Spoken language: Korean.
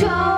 줘